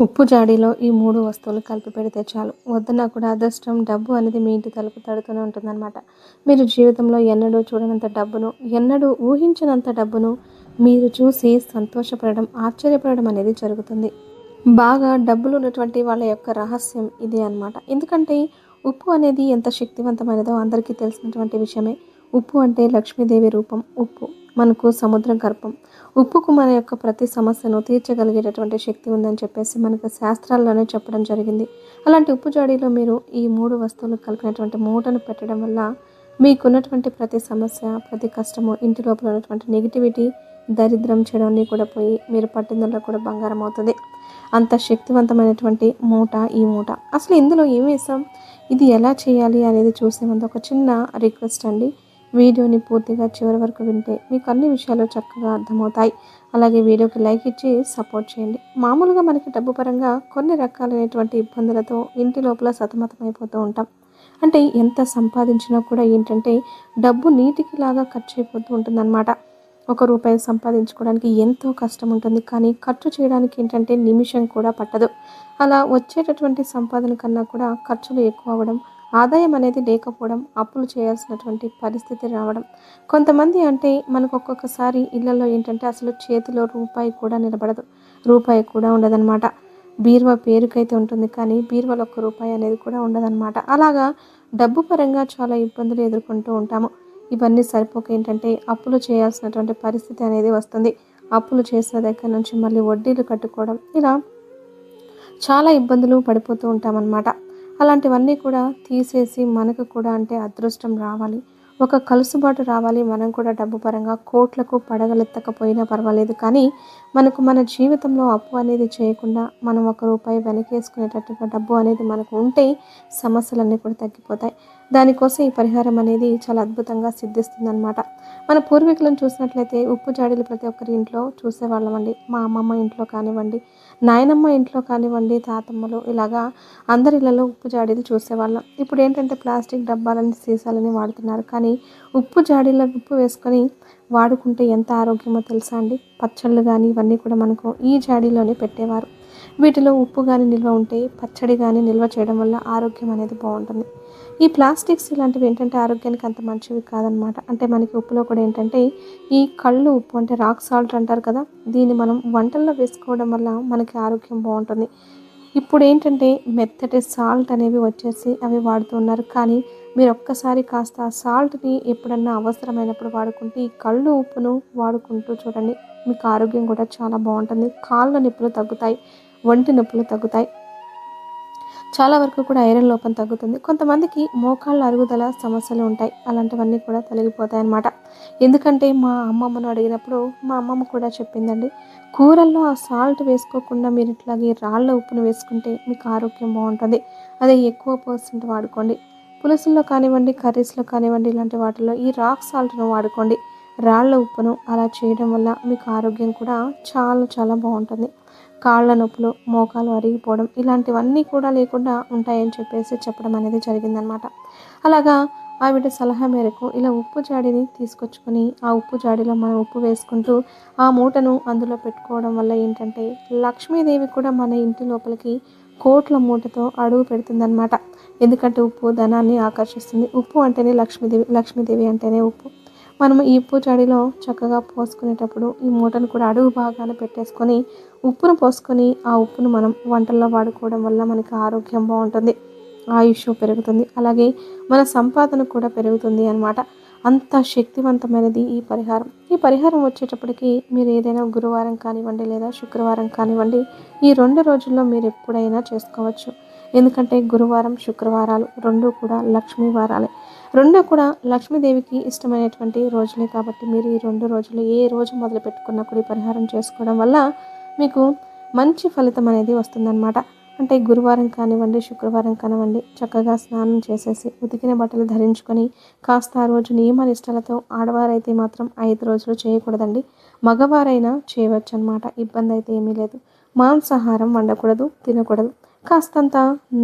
ఉప్పు జాడీలో ఈ మూడు వస్తువులు కలిపి పెడితే చాలు. వద్దన్నా కూడా అదృష్టం డబ్బు అనేది మీ ఇంటి తలుపు తడుతూనే ఉంటుందన్నమాట. మీరు జీవితంలో ఎన్నడూ చూడనంత డబ్బును ఎన్నడూ ఊహించినంత డబ్బును మీరు చూసి సంతోషపడడం ఆశ్చర్యపడడం అనేది జరుగుతుంది. బాగా డబ్బులు ఉన్నటువంటి వాళ్ళ యొక్క రహస్యం ఇది అన్నమాట. ఎందుకంటే ఉప్పు అనేది ఎంత శక్తివంతమైనదో అందరికీ తెలిసినటువంటి విషయమే. ఉప్పు అంటే లక్ష్మీదేవి రూపం. ఉప్పు మనకు సముద్ర గర్భం. ఉప్పుకు మన యొక్క ప్రతి సమస్యను తీర్చగలిగేటటువంటి శక్తి ఉందని చెప్పేసి మనకు శాస్త్రాల్లోనే చెప్పడం జరిగింది. అలాంటి ఉప్పు జాడీలో మీరు ఈ మూడు వస్తువులు కలిపినటువంటి మూటను పెట్టడం వల్ల మీకున్నటువంటి ప్రతి సమస్య ప్రతి కష్టము ఇంటి లోపల ఉన్నటువంటి నెగిటివిటీ దరిద్రం చెడవన్నీ కూడా పోయి మీరు పట్టిందల్లో కూడా బంగారం అవుతుంది. అంత శక్తివంతమైనటువంటి మూట ఈ మూట. అసలు ఇందులో ఏమి వేసాం ఇది ఎలా చేయాలి అనేది చూసే ముందు ఒక చిన్న రిక్వెస్ట్ అండి. వీడియోని పూర్తిగా చివరి వరకు వింటే మీకు అన్ని విషయాలు చక్కగా అర్థమవుతాయి. అలాగే వీడియోకి లైక్ ఇచ్చి సపోర్ట్ చేయండి. మామూలుగా మనకి డబ్బు పరంగా కొన్ని రకాలైనటువంటి ఇబ్బందులతో ఇంటి లోపల సతమతమైపోతూ ఉంటాం. అంటే ఎంత సంపాదించినా కూడా ఏంటంటే డబ్బు నీటికి లాగా ఖర్చు అయిపోతూ ఉంటుందన్నమాట. ఒక రూపాయి సంపాదించుకోవడానికి ఎంతో కష్టం ఉంటుంది. కానీ ఖర్చు చేయడానికి ఏంటంటే నిమిషం కూడా పట్టదు. అలా వచ్చేటటువంటి సంపాదన కన్నా కూడా ఖర్చులు ఎక్కువ అవ్వడం ఆదాయం అనేది లేకపోవడం అప్పులు చేయాల్సినటువంటి పరిస్థితి రావడం. కొంతమంది అంటే మనకు ఒక్కొక్కసారి ఇళ్ళలో ఏంటంటే అసలు చేతిలో రూపాయి కూడా నిలబడదు. రూపాయి కూడా ఉండదన్నమాట. బీరువా పేరుకైతే ఉంటుంది కానీ బీరువాలో ఒక్క రూపాయి అనేది కూడా ఉండదన్నమాట. అలాగా డబ్బు పరంగా చాలా ఇబ్బందులు ఎదుర్కొంటూ ఉంటాము. ఇవన్నీ సరిపోక ఏంటంటే అప్పులు చేయాల్సినటువంటి పరిస్థితి అనేది వస్తుంది. అప్పులు చేసిన దగ్గర నుంచి మళ్ళీ వడ్డీలు కట్టుకోవడం ఇలా చాలా ఇబ్బందులు పడిపోతూ ఉంటామన్నమాట. అలాంటివన్నీ కూడా తీసేసి మనకు కూడా అంటే అదృష్టం రావాలి. ఒక కలుసుబాటు రావాలి. మనం కూడా డబ్బు పరంగా కోట్లకు పడగలెత్తకపోయినా పర్వాలేదు. కానీ మనకు మన జీవితంలో అప్పు అనేది చేయకుండా మనం ఒక రూపాయి వెనకేసుకునేటట్టుగా డబ్బు అనేది మనకు ఉంటే సమస్యలన్నీ కూడా తగ్గిపోతాయి. దానికోసం ఈ పరిహారం అనేది చాలా అద్భుతంగా సిద్ధిస్తుందన్నమాట. మన పూర్వీకులను చూసినట్లయితే ఉప్పు జాడీలు ప్రతి ఒక్కరి ఇంట్లో చూసేవాళ్ళమండి. మా అమ్మమ్మ ఇంట్లో కానివ్వండి. నాయనమ్మ ఇంట్లో కానివ్వండి తాతమ్మలు ఇలాగా అందరి ఇళ్ళలో ఉప్పు జాడీలు చూసేవాళ్ళం. ఇప్పుడు ఏంటంటే ప్లాస్టిక్ డబ్బాలని సీసాలని వాడుతున్నారు. కానీ ఉప్పు జాడీలో ఉప్పు వేసుకొని వాడుకుంటే ఎంత ఆరోగ్యమో తెలుసా అండి? పచ్చళ్ళు కానీ ఇవన్నీ కూడా మనకు ఈ జాడీలోనే పెట్టేవారు. వీటిలో ఉప్పు కానీ నిల్వ ఉంటే పచ్చడి కానీ నిల్వ చేయడం వల్ల ఆరోగ్యం అనేది బాగుంటుంది. ఈ ప్లాస్టిక్స్ ఇలాంటివి ఏంటంటే ఆరోగ్యానికి అంత మంచివి కాదనమాట. అంటే మనకి ఉప్పులో కూడా ఏంటంటే ఈ కళ్ళు ఉప్పు అంటే రాక్ సాల్ట్ అంటారు కదా దీన్ని మనం వంటల్లో వేసుకోవడం వల్ల మనకి ఆరోగ్యం బాగుంటుంది. ఇప్పుడు ఏంటంటే మెత్తటి సాల్ట్ అనేవి వచ్చేసి అవి వాడుతున్నారు కానీ మీరు ఒక్కసారి కాస్త సాల్ట్ని ఎప్పుడన్నా అవసరమైనప్పుడు వాడుకుంటే ఈ కళ్ళు ఉప్పును వాడుకుంటూ చూడండి మీకు ఆరోగ్యం కూడా చాలా బాగుంటుంది. కాళ్ళ నొప్పులు తగ్గుతాయి. ఒంటి నొప్పులు తగ్గుతాయి. చాలా వరకు కూడా ఐరన్ లోపం తగ్గుతుంది. కొంతమందికి మోకాళ్ళ అరుగుదల సమస్యలు ఉంటాయి. అలాంటివన్నీ కూడా తొలగిపోతాయి అన్నమాట. ఎందుకంటే మా అమ్మమ్మను అడిగినప్పుడు మా అమ్మమ్మ కూడా చెప్పిందండి కూరల్లో ఆ సాల్ట్ వేసుకోకుండా మీరు ఇట్లాగే రాళ్ళ ఉప్పును వేసుకుంటే మీకు ఆరోగ్యం బాగుంటుంది. అదే ఎక్కువ పర్సెంట్ వాడుకోండి. పులుసుల్లో కానివ్వండి కర్రీస్లో కానివ్వండి ఇలాంటి వాటిల్లో ఈ రాక్ సాల్ట్ను వాడుకోండి. రాళ్ళ ఉప్పును అలా చేయడం వల్ల మీకు ఆరోగ్యం కూడా చాలా చాలా బాగుంటుంది. కాళ్ళ నొప్పులు మోకాలు అరిగిపోవడం ఇలాంటివన్నీ కూడా లేకుండా ఉంటాయని చెప్పేసి చెప్పడం అనేది జరిగిందనమాట అలాగా ఆవిడ సలహా మేరకు ఇలా ఉప్పు జాడిని తీసుకొచ్చుకొని ఆ ఉప్పు జాడిలో మనం ఉప్పు వేసుకుంటూ ఆ మూటను అందులో పెట్టుకోవడం వల్ల ఏంటంటే లక్ష్మీదేవి కూడా మన ఇంటి లోపలికి కోట్ల మూటతో అడుగు పెడుతుందన్నమాట. ఎందుకంటే ఉప్పు ధనాన్ని ఆకర్షిస్తుంది. ఉప్పు అంటేనే లక్ష్మీదేవి లక్ష్మీదేవి అంటేనే ఉప్పు. మనం ఈ ఉప్పు జాడిలో చక్కగా పోసుకునేటప్పుడు ఈ మూటను కూడా అడుగు భాగాన పెట్టేసుకొని ఉప్పును పోసుకొని ఆ ఉప్పును మనం వంటల్లో వాడుకోవడం వల్ల మనకి ఆరోగ్యం బాగుంటుంది ఆయుష్ పెరుగుతుంది అలాగే మన సంపాదన కూడా పెరుగుతుంది అన్నమాట. అంత శక్తివంతమైనది ఈ పరిహారం. ఈ పరిహారం వచ్చేటప్పటికి మీరు ఏదైనా గురువారం కానివ్వండి లేదా శుక్రవారం కానివ్వండి ఈ రెండు రోజుల్లో మీరు ఎప్పుడైనా చేసుకోవచ్చు. ఎందుకంటే గురువారం శుక్రవారాలు రెండు కూడా లక్ష్మీ వారాలే. రెండు కూడా లక్ష్మీదేవికి ఇష్టమైనటువంటి రోజులే కాబట్టి మీరు ఈ రెండు రోజులు ఏ రోజు మొదలు పెట్టుకున్నా కూడా ఈ పరిహారం చేసుకోవడం వల్ల మీకు మంచి ఫలితం అనేది వస్తుందన్నమాట. అంటే గురువారం కానివ్వండి శుక్రవారం కానివ్వండి చక్కగా స్నానం చేసేసి ఉతికిన బట్టలు ధరించుకొని కాస్త ఆ రోజు నియమనిష్టలతో ఆడవారైతే మాత్రం ఐదు రోజులు చేయకూడదండి. మగవారైనా చేయవచ్చు అనమాట ఇబ్బంది అయితే ఏమీ లేదు. మాంసాహారం వండకూడదు తినకూడదు. కాస్తంత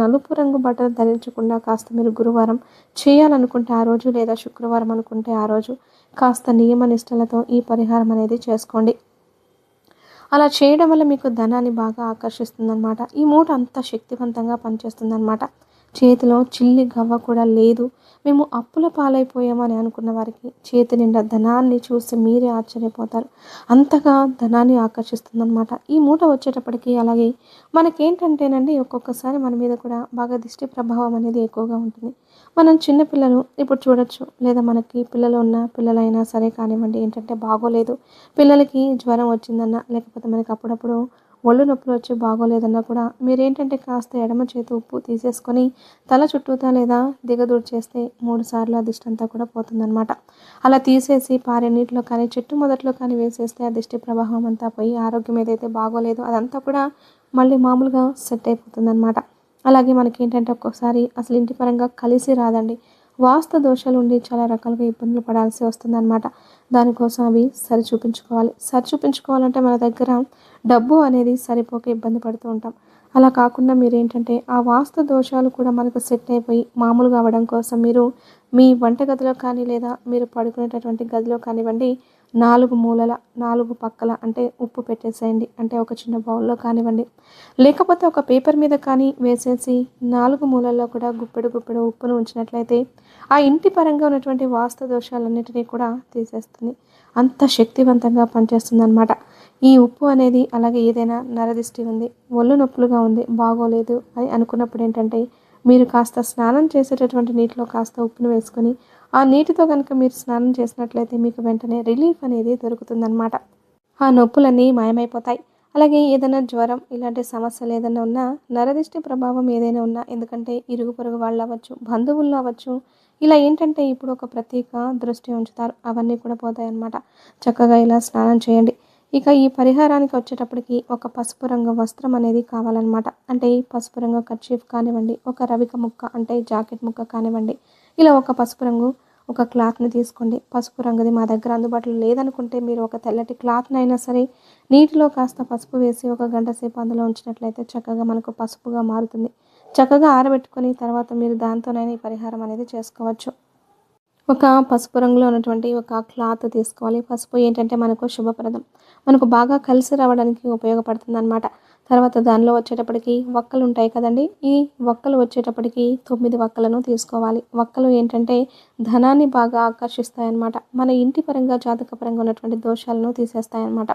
నలుపు రంగు బట్టలు ధరించకుండా కాస్త మీరు గురువారం చేయాలనుకుంటే ఆ రోజు లేదా శుక్రవారం అనుకుంటే ఆ రోజు కాస్త నియమనిష్టలతో ఈ పరిహారం అనేది చేసుకోండి. అలా చేయడం వల్ల మీకు ధనాన్ని బాగా ఆకర్షిస్తుందన్నమాట. ఈ మూట అంత శక్తివంతంగా పనిచేస్తుందన్నమాట. చేతిలో చిల్లి గవ్వ కూడా లేదు. మేము అప్పుల పాలైపోయామని అనుకున్న వారికి చేతి నిండా ధనాన్ని చూసి మీరే ఆశ్చర్యపోతారు. అంతగా ధనాన్ని ఆకర్షిస్తుందన్నమాట. ఈ మూట వచ్చేటప్పటికి అలాగే మనకేంటంటేనండి ఒక్కొక్కసారి మన మీద కూడా బాగా దిష్టి ప్రభావం అనేది ఎక్కువగా ఉంటుంది. మనం చిన్నపిల్లలు ఇప్పుడు చూడొచ్చు. లేదా మనకి పిల్లలు ఉన్న పిల్లలైనా సరే కానివ్వండి ఏంటంటే బాగోలేదు. పిల్లలకి జ్వరం వచ్చిందన్నా లేకపోతే మనకి అప్పుడప్పుడు ఒళ్ళు నొప్పులు వచ్చి బాగోలేదన్నా కూడా మీరేంటంటే కాస్త ఎడమ చేతి ఉప్పు తీసేసుకొని తల చుట్టూతా లేదా దిగదూడు చేస్తే మూడు సార్లు ఆ దిష్టి అంతా కూడా పోతుందన్నమాట. అలా తీసేసి పారే నీటిలో కానీ చెట్టు మొదట్లో కానీ వేసేస్తే ఆ దిష్టి ప్రభావం అంతా పోయి ఆరోగ్యం ఏదైతే బాగోలేదో అదంతా కూడా మళ్ళీ మామూలుగా సెట్ అయిపోతుందన్నమాట. అలాగే మనకి ఏంటంటే ఒక్కోసారి అసలు ఇంటి పరంగా కలిసి రాదండి. వాస్తు దోషాలు ఉండి చాలా రకాలుగా ఇబ్బందులు పడాల్సి వస్తుందన్నమాట. దానికోసం అవి సరి చూపించుకోవాలి. సరి చూపించుకోవాలంటే మన దగ్గర డబ్బు అనేది సరిపోక ఇబ్బంది పడుతూ ఉంటాం. అలా కాకుండా మీరు ఏంటంటే ఆ వాస్తు దోషాలు కూడా మనకు సెట్ అయిపోయి మామూలుగా అవ్వడం కోసం మీరు మీ వంటగదిలో కానీ లేదా మీరు పడుకునేటటువంటి గదిలో కానివ్వండి నాలుగు మూలల నాలుగు పక్కల అంటే ఉప్పు పెట్టేసేయండి. అంటే ఒక చిన్న బౌల్లో కానివ్వండి. లేకపోతే ఒక పేపర్ మీద కానీ వేసేసి నాలుగు మూలల్లో కూడా గుప్పెడు గుప్పెడు ఉప్పును ఉంచినట్లయితే ఆ ఇంటి పరంగా ఉన్నటువంటి వాస్తు దోషాలన్నిటినీ కూడా తీసేస్తుంది. అంత శక్తివంతంగా పనిచేస్తుంది అనమాట ఈ ఉప్పు అనేది అలాగే ఏదైనా నరదిష్టి ఉంది ఒళ్ళు నొప్పులుగా ఉంది బాగోలేదు అని అనుకున్నప్పుడు ఏంటంటే మీరు కాస్త స్నానం చేసేటటువంటి నీటిలో కాస్త ఉప్పును వేసుకొని ఆ నీటితో కనుక మీరు స్నానం చేసినట్లయితే మీకు వెంటనే రిలీఫ్ అనేది దొరుకుతుందన్నమాట. ఆ నొప్పులన్నీ మాయమైపోతాయి. అలాగే ఏదైనా జ్వరం ఇలాంటి సమస్యలు ఏదైనా ఉన్నా నరదిష్టి ప్రభావం ఏదైనా ఉన్నా ఎందుకంటే ఇరుగు పొరుగు వాళ్ళు అవ్వచ్చు బంధువుల్లో అవ్వచ్చు ఇలా ఏంటంటే ఇప్పుడు ఒక ప్రత్యేక దృష్టి ఉంచుతారు. అవన్నీ కూడా పోతాయన్నమాట. చక్కగా ఇలా స్నానం చేయండి. ఇక ఈ పరిహారానికి వచ్చేటప్పటికి ఒక పసుపు రంగు వస్త్రం అనేది కావాలన్నమాట. అంటే పసుపు రంగు కర్చీఫ్ కానివ్వండి ఒక రవిక ముక్క అంటే జాకెట్ ముక్క కానివ్వండి ఇలా ఒక పసుపు రంగు ఒక క్లాత్ని తీసుకోండి. పసుపు రంగుది మా దగ్గర అందుబాటులో లేదనుకుంటే మీరు ఒక తెల్లటి క్లాత్ని అయినా సరే నీటిలో కాస్త పసుపు వేసి ఒక గంట సేపు అందులో ఉంచినట్లయితే చక్కగా మనకు పసుపుగా మారుతుంది. చక్కగా ఆరబెట్టుకొని తర్వాత మీరు దాంతోనైనా ఈ పరిహారం అనేది చేసుకోవచ్చు. ఒక పసుపు రంగులో ఉన్నటువంటి ఒక క్లాత్ తీసుకోవాలి. పసుపు ఏంటంటే మనకు శుభప్రదం. మనకు బాగా కలిసి రావడానికి ఉపయోగపడుతుంది అనమాట తర్వాత దానిలో వచ్చేటప్పటికి వక్కలు ఉంటాయి కదండి. ఈ వక్కలు వచ్చేటప్పటికి తొమ్మిది వక్కలను తీసుకోవాలి. వక్కలు ఏంటంటే ధనాన్ని బాగా ఆకర్షిస్తాయన్నమాట. మన ఇంటి పరంగా జాతక పరంగా ఉన్నటువంటి దోషాలను తీసేస్తాయన్నమాట.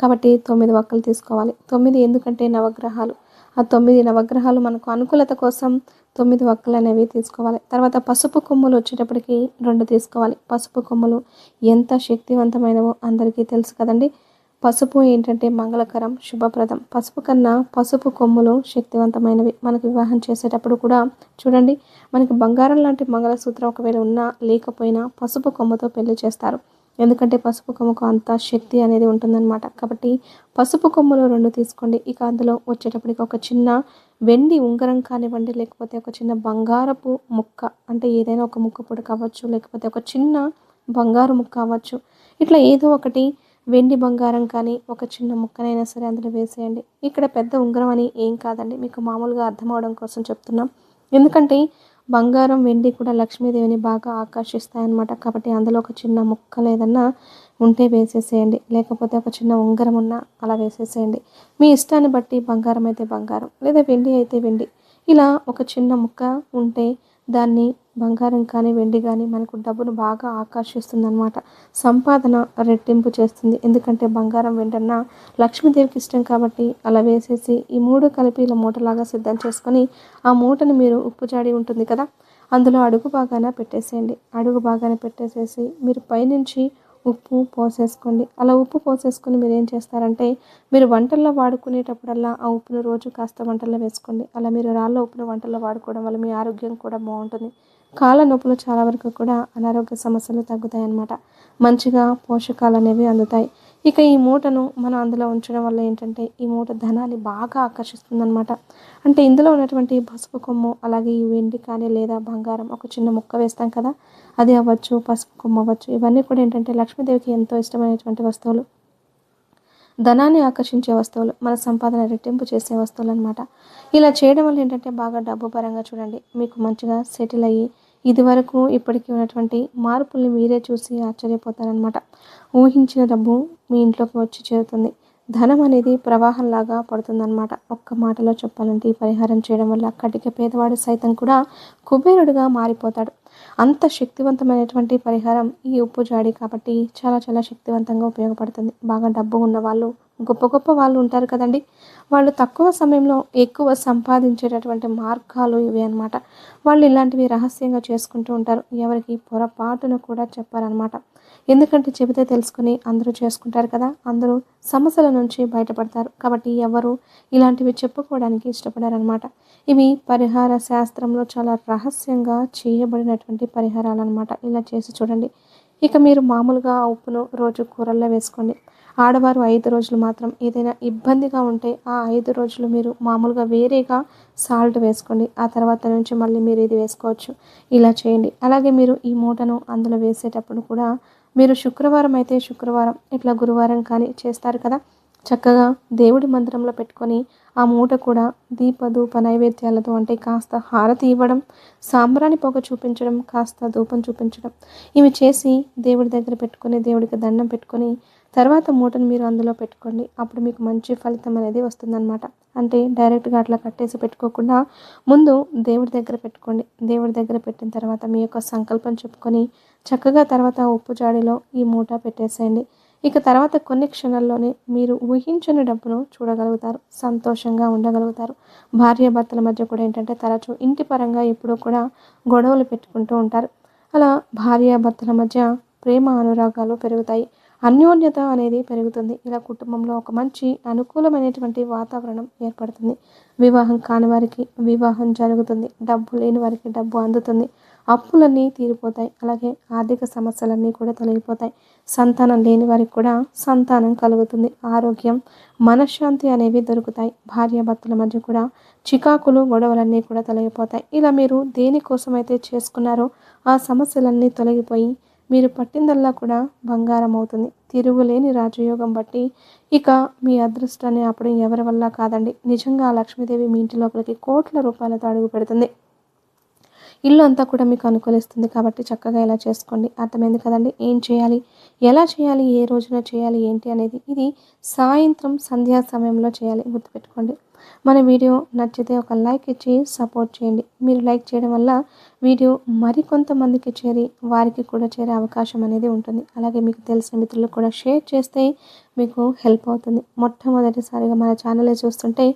కాబట్టి తొమ్మిది వక్కలు తీసుకోవాలి. తొమ్మిది ఎందుకంటే నవగ్రహాలు. ఆ తొమ్మిది నవగ్రహాలు మనకు అనుకూలత కోసం తొమ్మిది వక్కలు అనేవి తీసుకోవాలి. తర్వాత పసుపు కొమ్ములు వచ్చేటప్పటికి రెండు తీసుకోవాలి. పసుపు కొమ్ములు ఎంత శక్తివంతమైనవో అందరికీ తెలుసు కదండి. పసుపు ఏంటంటే మంగళకరం శుభప్రదం. పసుపు కన్నా పసుపు కొమ్ములు శక్తివంతమైనవి. మనకు వివాహం చేసేటప్పుడు కూడా చూడండి మనకి బంగారం లాంటి మంగళసూత్రం ఒకవేళ ఉన్నా లేకపోయినా పసుపు కొమ్ముతో పెళ్ళి చేస్తారు. ఎందుకంటే పసుపు కొమ్ముకు అంత శక్తి అనేది ఉంటుందన్నమాట. కాబట్టి పసుపు కొమ్ములో రెండు తీసుకోండి. ఇక అందులో వచ్చేటప్పటికి ఒక చిన్న వెండి ఉంగరం కానివ్వండి లేకపోతే ఒక చిన్న బంగారపు ముక్క అంటే ఏదైనా ఒక ముక్క పొడి కావచ్చు లేకపోతే ఒక చిన్న బంగారు ముక్క అవ్వచ్చు ఇట్లా ఏదో ఒకటి వెండి బంగారం కానీ ఒక చిన్న ముక్కనైనా సరే అందులో వేసేయండి. ఇక్కడ పెద్ద ఉంగరం అని ఏం కాదండి. మీకు మామూలుగా అర్థం అవడం కోసం చెప్తున్నాం. ఎందుకంటే బంగారం వెండి కూడా లక్ష్మీదేవిని బాగా ఆకర్షిస్తాయన్నమాట. కాబట్టి అందులో ఒక చిన్న ముక్క లేదన్నా ఉంటే వేసేసేయండి. లేకపోతే ఒక చిన్న ఉంగరం ఉన్నా అలా వేసేసేయండి. మీ ఇష్టాన్ని బట్టి బంగారం అయితే బంగారం లేదా వెండి అయితే వెండి. ఇలా ఒక చిన్న ముక్క ఉంటే దాన్ని బంగారం కానీ వెండి కానీ మనకు డబ్బును బాగా ఆకర్షిస్తుంది అనమాట సంపాదన రెట్టింపు చేస్తుంది. ఎందుకంటే బంగారం వెంటన్నా లక్ష్మీదేవికి ఇష్టం కాబట్టి అలా వేసేసి ఈ మూడు కలిపి ఇలా మూటలాగా సిద్ధం చేసుకొని ఆ మూటని మీరు ఉప్పు జాడి ఉంటుంది కదా అందులో అడుగు బాగాన పెట్టేసేయండి. అడుగు బాగాన పెట్టేసేసి మీరు పైనుంచి ఉప్పు పోసేసుకోండి. అలా ఉప్పు పోసేసుకొని మీరు ఏం చేస్తారంటే మీరు వంటల్లో వాడుకునేటప్పుడల్లా ఆ ఉప్పును రోజు కాస్త వంటల్లో వేసుకోండి. అలా మీరు రాళ్ళ ఉప్పును వంటల్లో వాడుకోవడం వల్ల మీ ఆరోగ్యం కూడా బాగుంటుంది. కాళ్ళ నొప్పులు చాలా వరకు కూడా అనారోగ్య సమస్యలు తగ్గుతాయి అన్నమాట మంచిగా పోషకాలు అనేవి అందుతాయి. ఇక ఈ మూటను మనం అందులో ఉంచడం వల్ల ఏంటంటే ఈ మూట ధనాన్ని బాగా ఆకర్షిస్తుందన్నమాట. అంటే ఇందులో ఉన్నటువంటి పసుపు కొమ్ము అలాగే ఈ వెండి కానీ లేదా బంగారం ఒక చిన్న ముక్క వేస్తాం కదా అది అవ్వచ్చు పసుపు కొమ్ము అవ్వచ్చు ఇవన్నీ కూడా ఏంటంటే లక్ష్మీదేవికి ఎంతో ఇష్టమైనటువంటి వస్తువులు. ధనాన్ని ఆకర్షించే వస్తువులు మన సంపాదన రెట్టింపు చేసే వస్తువులు అనమాట ఇలా చేయడం వల్ల ఏంటంటే బాగా డబ్బు పరంగా చూడండి మీకు మంచిగా సెటిల్ అయ్యి ఇదివరకు ఇప్పటికీ ఉన్నటువంటి మార్పుల్ని మీరే చూసి ఆశ్చర్యపోతారనమాట ఊహించిన డబ్బు మీ ఇంట్లోకి వచ్చి చేరుతుంది. ధనం అనేది ప్రవాహంలాగా పడుతుందన్నమాట. ఒక్క మాటలో చెప్పాలంటే ఈ పరిహారం చేయడం వల్ల కటిక పేదవాడు సైతం కూడా కుబేరుడుగా మారిపోతాడు. అంత శక్తివంతమైనటువంటి పరిహారం ఈ ఉప్పు జాడి కాబట్టి చాలా చాలా శక్తివంతంగా ఉపయోగపడుతుంది. బాగా డబ్బు ఉన్న వాళ్ళు గొప్ప గొప్ప వాళ్ళు ఉంటారు కదండి. వాళ్ళు తక్కువ సమయంలో ఎక్కువ సంపాదించేటటువంటి మార్గాలు ఇవి అనమాట వాళ్ళు ఇలాంటివి రహస్యంగా చేసుకుంటూ ఉంటారు. ఎవరికి పొరపాటును కూడా చెప్పారనమాట ఎందుకంటే చెబితే తెలుసుకుని అందరూ చేసుకుంటారు కదా. అందరూ సమస్యల నుంచి బయటపడతారు. కాబట్టి ఎవరు ఇలాంటివి చెప్పుకోవడానికి ఇష్టపడారనమాట ఇవి పరిహార శాస్త్రంలో చాలా రహస్యంగా చేయబడినటువంటి పరిహారాలు అనమాట ఇలా చేసి చూడండి. ఇక మీరు మామూలుగా ఉప్పును రోజు కూరల్లో వేసుకోండి. ఆడవారు ఐదు రోజులు మాత్రం ఏదైనా ఇబ్బందిగా ఉంటే ఆ ఐదు రోజులు మీరు మామూలుగా వేరేగా సాల్ట్ వేసుకోండి. ఆ తర్వాత నుంచి మళ్ళీ మీరు ఇది వేసుకోవచ్చు. ఇలా చేయండి. అలాగే మీరు ఈ మూటను అందులో వేసేటప్పుడు కూడా మీరు శుక్రవారం అయితే శుక్రవారం ఇట్లా గురువారం కానీ చేస్తారు కదా. చక్కగా దేవుడి మందిరంలో పెట్టుకొని ఆ మూట కూడా దీప ధూప నైవేద్యాలతో అంటే కాస్త హారతి ఇవ్వడం సాంబ్రాణి పొగ చూపించడం కాస్త ధూపం చూపించడం. ఇవి చేసి దేవుడి దగ్గర పెట్టుకొని దేవుడికి దండం పెట్టుకొని తర్వాత మూటను మీరు అందులో పెట్టుకోండి. అప్పుడు మీకు మంచి ఫలితం అనేది వస్తుందన్నమాట. అంటే డైరెక్ట్గా అట్లా కట్టేసి పెట్టుకోకుండా ముందు దేవుడి దగ్గర పెట్టుకోండి. దేవుడి దగ్గర పెట్టిన తర్వాత మీ యొక్క సంకల్పం చెప్పుకొని చక్కగా తర్వాత ఉప్పు జాడీలో ఈ మూట పెట్టేసేయండి. ఇక తర్వాత కొన్ని క్షణాల్లోనే మీరు ఊహించని డబ్బును చూడగలుగుతారు. సంతోషంగా ఉండగలుగుతారు. భార్యాభర్తల మధ్య కూడా ఏంటంటే తరచూ ఇంటి పరంగా ఎప్పుడూ కూడా గొడవలు పెట్టుకుంటూ ఉంటారు. అలా భార్యాభర్తల మధ్య ప్రేమ అనురాగాలు పెరుగుతాయి. అన్యోన్యత అనేది పెరుగుతుంది. ఇలా కుటుంబంలో ఒక మంచి అనుకూలమైనటువంటి వాతావరణం ఏర్పడుతుంది. వివాహం కాని వారికి వివాహం జరుగుతుంది. డబ్బు లేని వారికి డబ్బు అందుతుంది. అప్పులన్నీ తీరిపోతాయి. అలాగే ఆర్థిక సమస్యలన్నీ కూడా తొలగిపోతాయి. సంతానం లేని వారికి కూడా సంతానం కలుగుతుంది. ఆరోగ్యం మనశ్శాంతి అనేవి దొరుకుతాయి. భార్యాభర్తల మధ్య కూడా చికాకులు గొడవలన్నీ కూడా తొలగిపోతాయి. ఇలా మీరు దేనికోసమైతే చేసుకున్నారో ఆ సమస్యలన్నీ తొలగిపోయి మీరు పట్టిందల్లా కూడా బంగారం అవుతుంది తిరుగులేని రాజయోగం బట్టి ఇక మీ అదృష్టాన్ని అప్పుడు ఎవరి వల్ల కాదండి. నిజంగా ఆ లక్ష్మీదేవి మీ ఇంటి లోపలికి కోట్ల రూపాయలతో అడుగు పెడుతుంది. ఇల్లు అంతా కూడా మీకు అనుకూలిస్తుంది కాబట్టి చక్కగా ఇలా చేసుకోండి. అర్థమైంది కదండి? ఏం చేయాలి? ఎలా చేయాలి? ఏ రోజున చేయాలి? ఏంటి అనేది ఇది సాయంత్రం సంధ్యా సమయంలో చేయాలి. గుర్తుపెట్టుకోండి. మన వీడియో నచ్చితే ఒక లైక్ ఇచ్చి సపోర్ట్ చేయండి. మీరు లైక్ చేయడం వల్ల వీడియో మరికొంతమందికి చేరి వారికి కూడా చేరే అవకాశం అనేది ఉంటుంది. అలాగే మీకు తెలిసిన మిత్రులకు కూడా షేర్ చేస్తే మీకు హెల్ప్ అవుతుంది. మొట్టమొదటిసారిగా మన ఛానల్ చూస్తుంటే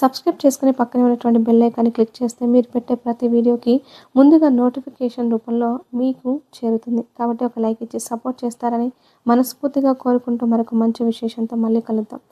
సబ్స్క్రైబ్ చేసుకుని పక్కనే ఉన్నటువంటి బెల్ ఐకాన్ని క్లిక్ చేస్తే మీరు పెట్టే ప్రతి వీడియోకి ముందుగా నోటిఫికేషన్ రూపంలో మీకు చేరుతుంది. కాబట్టి ఒక లైక్ ఇచ్చి సపోర్ట్ చేస్తారని మనస్ఫూర్తిగా కోరుకుంటూ మరొక మంచి విశేషంతో మళ్ళీ కలుద్దాం.